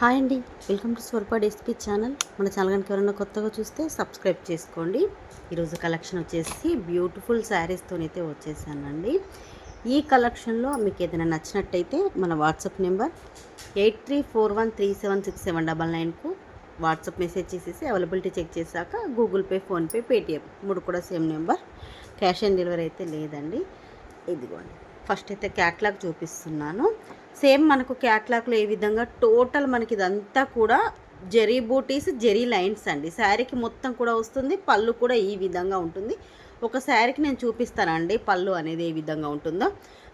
Hi అండి. Welcome to Swarapa SP channel. మన channel కనుక ఎవరైనా కొత్తగా చూస్తే సబ్స్క్రైబ్ చేసుకోండి. ఈరోజు కలెక్షన్ వచ్చేసి బ్యూటిఫుల్ శారీస్తోనైతే వచ్చేసానండి. ఈ కలెక్షన్లో మీకు ఏదైనా నచ్చినట్టయితే మన WhatsApp number eight three four one three seven six seven double నైన్కు WhatsApp message చేసేసి అవైలబిలిటీ చెక్ చేశాక గూగుల్ పే ఫోన్పే పేటిఎం మూడు కూడా same number. Cash on delivery అయితే లేదండి. ఇదిగోండి. ఫస్ట్ అయితే క్యాట్లాగ్ చూపిస్తున్నాను. సేమ్ మనకు క్యాట్లాగ్లో ఏ విధంగా టోటల్ మనకి ఇదంతా కూడా జెరీ బూటీస్ జెరీ లైన్స్ అండి. శారీకి మొత్తం కూడా వస్తుంది పళ్ళు కూడా ఈ విధంగా ఉంటుంది. ఒక శారీకి నేను చూపిస్తానండి పళ్ళు అనేది ఏ విధంగా ఉంటుందో.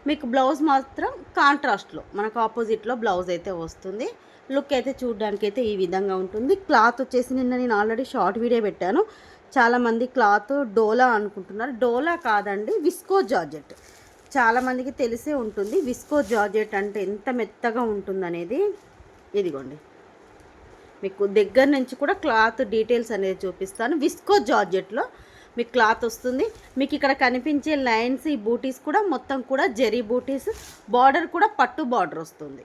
మీకు బ్లౌజ్ మాత్రం కాంట్రాస్ట్లో మనకు ఆపోజిట్లో బ్లౌజ్ అయితే వస్తుంది. లుక్ అయితే చూడడానికి అయితే ఈ విధంగా ఉంటుంది. క్లాత్ వచ్చేసి నిన్న నేను ఆల్రెడీ షార్ట్ వీడియో పెట్టాను. చాలామంది క్లాత్ డోలా అనుకుంటున్నారు. డోలా కాదండి విస్కో జార్జెట్. చాలామందికి తెలిసే ఉంటుంది. విస్కో జార్జెట్ అంటే ఎంత మెత్తగా ఉంటుందనేది. ఇదిగోండి. మీకు దగ్గర నుంచి కూడా క్లాత్ డీటెయిల్స్ అనేది చూపిస్తాను. విస్కో జార్జెట్లో మీకు క్లాత్ వస్తుంది. మీకు ఇక్కడ కనిపించే లైన్స్ ఈ బూటీస్ కూడా మొత్తం కూడా జెరీ బూటీస్. బార్డర్ కూడా పట్టు బార్డర్ వస్తుంది.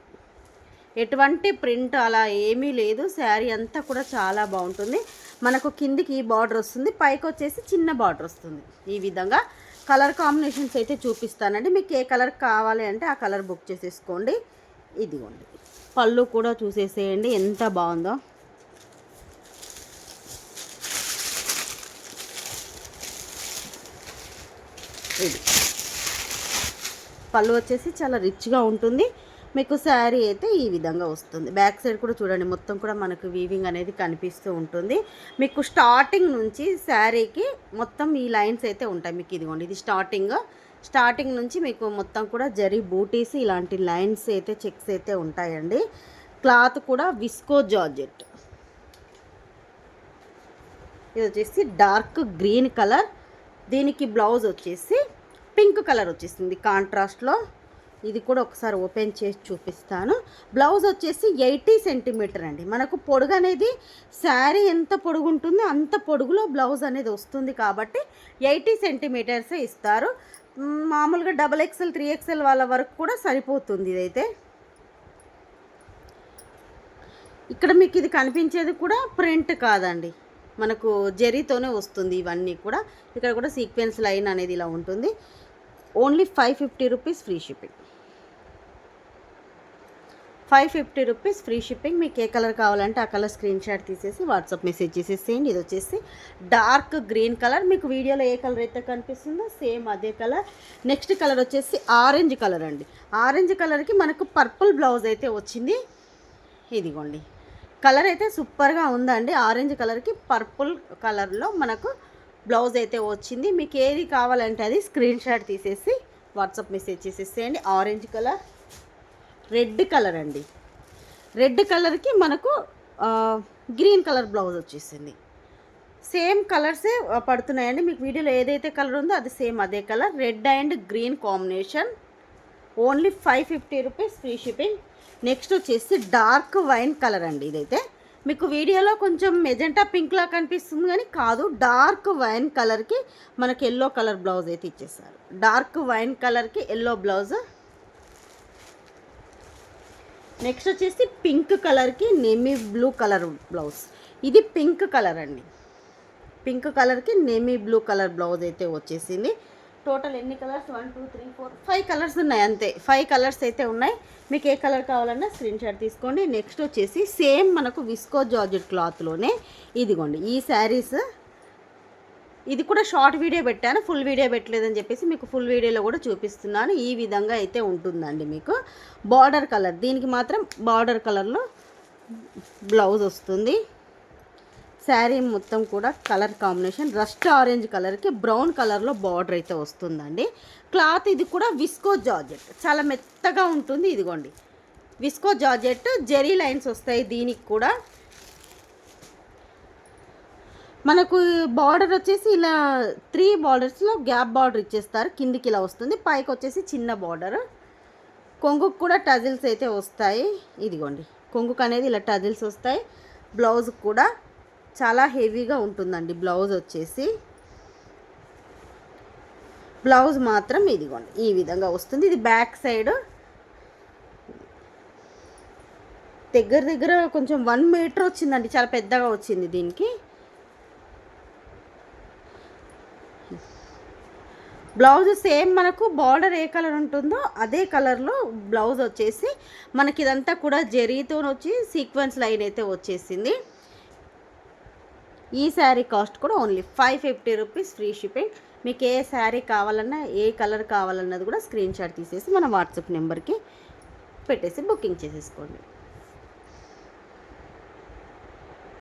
ఎటువంటి ప్రింట్ అలా ఏమీ లేదు. శారీ అంతా కూడా చాలా బాగుంటుంది. మనకు కిందికి ఈ బార్డర్ వస్తుంది. పైకి వచ్చేసి చిన్న బార్డర్ వస్తుంది. ఈ విధంగా కలర్ కాంబినేషన్స్ అయితే చూపిస్తానండి. మీకు ఏ కలర్ కావాలి అంటే ఆ కలర్ బుక్ చేసేసుకోండి. ఇదిగోండి. పళ్ళు కూడా చూసేసేయండి. ఎంత బాగుందో. ఇది. పళ్ళు వచ్చేసి చాలా రిచ్గా ఉంటుంది. మీకు శారీ అయితే ఈ విధంగా వస్తుంది. బ్యాక్ సైడ్ కూడా చూడండి మొత్తం కూడా మనకు వీవింగ్ అనేది కనిపిస్తూ ఉంటుంది. మీకు స్టార్టింగ్ నుంచి శారీకి మొత్తం ఈ లైన్స్ అయితే ఉంటాయి. మీకు ఇదిగోండి ఇది స్టార్టింగ్ స్టార్టింగ్ నుంచి మీకు మొత్తం కూడా జరీ బూటీస్ ఇలాంటి లైన్స్ అయితే చెక్స్ అయితే ఉంటాయండి. క్లాత్ కూడా విస్కో జార్జెట్ ఇది వచ్చేసి డార్క్ గ్రీన్ కలర్ దీనికి బ్లౌజ్ వచ్చేసి పింక్ కలర్ వచ్చేసింది. కాంట్రాస్ట్లో ఇది కూడా ఒకసారి ఓపెన్ చేసి చూపిస్తాను. బ్లౌజ్ వచ్చేసి ఎయిటీ సెంటీమీటర్ అండి. మనకు పొడుగు అనేది శారీ ఎంత పొడుగు ఉంటుందో అంత పొడుగులో బ్లౌజ్ అనేది వస్తుంది కాబట్టి ఎయిటీ సెంటీమీటర్సే ఇస్తారు. మామూలుగా డబల్ ఎక్స్ఎల్ త్రీ ఎక్స్ఎల్ వాళ్ళ వరకు కూడా సరిపోతుంది ఇదైతే. ఇక్కడ మీకు ఇది కనిపించేది కూడా ప్రింట్ కాదండి. మనకు జరీతోనే వస్తుంది ఇవన్నీ కూడా. ఇక్కడ కూడా సీక్వెన్స్ లైన్ అనేది ఇలా ఉంటుంది. Only five fifty rupees free shipping. Five fifty rupees free shipping. మీకు ఏ కలర్ కావాలంటే ఆ కలర్ స్క్రీన్ షాట్ తీసేసి వాట్సాప్ మెసేజ్ చేసేసేయండి. ఇది వచ్చేసి డార్క్ గ్రీన్ కలర్. మీకు వీడియోలో ఏ కలర్ అయితే కనిపిస్తుందో సేమ్ అదే కలర్. నెక్స్ట్ కలర్ వచ్చేసి ఆరెంజ్ కలర్ అండి. ఆరెంజ్ కలర్కి మనకు పర్పుల్ బ్లౌజ్ అయితే వచ్చింది. ఇదిగోండి. కలర్ అయితే సూపర్గా ఉందండి. ఆరెంజ్ కలర్కి పర్పుల్ కలర్లో మనకు బ్లౌజ్ అయితే వచ్చింది. మీకు ఏది కావాలంటే అది స్క్రీన్ షాట్ తీసేసి వాట్సాప్ మెసేజ్ చేసేసేయండి. Orange colour. రెడ్ కలర్ అండి. రెడ్ కలర్కి మనకు గ్రీన్ కలర్ బ్లౌజ్ వచ్చేసింది. సేమ్ కలర్సే పడుతున్నాయండి. మీకు వీడియోలో ఏదైతే కలర్ ఉందో అది సేమ్ అదే colour. Red and green combination. Only five fifty rupees free shipping. Next వచ్చేసి డార్క్ వైన్ కలర్ అండి ఇదైతే. మీకు వీడియోలో కొంచెం మెజెంటా పింక్లా కనిపిస్తుంది కానీ కాదు డార్క్ వైన్ కలర్కి మనకి ఎల్లో కలర్ బ్లౌజ్ అయితే ఇచ్చేసారు డార్క్ వైన్ కలర్కి ఎల్లో బ్లౌజ్ నెక్స్ట్ వచ్చేసి పింక్ కలర్కి నేమీ బ్లూ కలర్ బ్లౌజ్ ఇది పింక్ కలర్ అండి. పింక్ కలర్కి నేమీ బ్లూ కలర్ బ్లౌజ్ అయితే వచ్చేసింది. టోటల్ ఎన్ని colours one two three four five colours ఉన్నాయి అంతే. ఫైవ్ కలర్స్ అయితే ఉన్నాయి. మీకు ఏ కలర్ కావాలన్నా స్క్రీన్ షాట్ తీసుకోండి. నెక్స్ట్ వచ్చేసి సేమ్ మనకు విస్కో జార్జెట్ క్లాత్లోనే ఇదిగోండి. ఈ శారీస్ ఇది కూడా షార్ట్ వీడియో పెట్టాను ఫుల్ వీడియో పెట్టలేదని చెప్పేసి మీకు ఫుల్ వీడియోలో కూడా చూపిస్తున్నాను. ఈ విధంగా అయితే ఉంటుందండి మీకు. బార్డర్ కలర్ దీనికి మాత్రం బార్డర్ కలర్లో బ్లౌజ్ వస్తుంది. శారీ మొత్తం కూడా కలర్ కాంబినేషన్ రస్ట్ ఆరెంజ్ కలర్కి బ్రౌన్ కలర్లో బార్డర్ అయితే వస్తుందండి. క్లాత్ ఇది కూడా విస్కో జార్జెట్ చాలా మెత్తగా ఉంటుంది ఇదిగోండి. విస్కో జార్జెట్ జెరీ లైన్స్ వస్తాయి దీనికి కూడా. మనకు బార్డర్ వచ్చేసి ఇలా త్రీ బార్డర్స్లో గ్యాప్ బార్డర్ ఇచ్చేస్తారు. కిందికి ఇలా వస్తుంది. పైకి వచ్చేసి చిన్న బార్డర్. కొంగుకు కూడా టజిల్స్ అయితే వస్తాయి. ఇదిగోండి. కొంగుకు అనేది ఇలా టజిల్స్ వస్తాయి. బ్లౌజ్ కూడా చాలా హెవీగా ఉంటుందండి బ్లౌజ్ వచ్చేసి. బ్లౌజ్ మాత్రం ఇదిగోండి. ఈ విధంగా వస్తుంది. ఇది బ్యాక్ సైడ్. దగ్గర దగ్గర కొంచెం వన్ మీటర్ వచ్చిందండి. చాలా పెద్దగా వచ్చింది దీనికి. బ్లౌజ్ సేమ్ మనకు బార్డర్ ఏ కలర్ ఉంటుందో అదే కలర్లో బ్లౌజ్ వచ్చేసి మనకి ఇదంతా కూడా జరీతో వచ్చి సీక్వెన్స్ లైన్ అయితే వచ్చేసింది. ఈ శారీ కాస్ట్ కూడా only five fifty rupees free shipping. మీకు ఏ శారీ కావాలన్నా ఏ కలర్ కావాలన్నది కూడా స్క్రీన్ షాట్ తీసేసి మన వాట్సాప్ నెంబర్కి పెట్టేసి బుకింగ్ చేసేసుకోండి.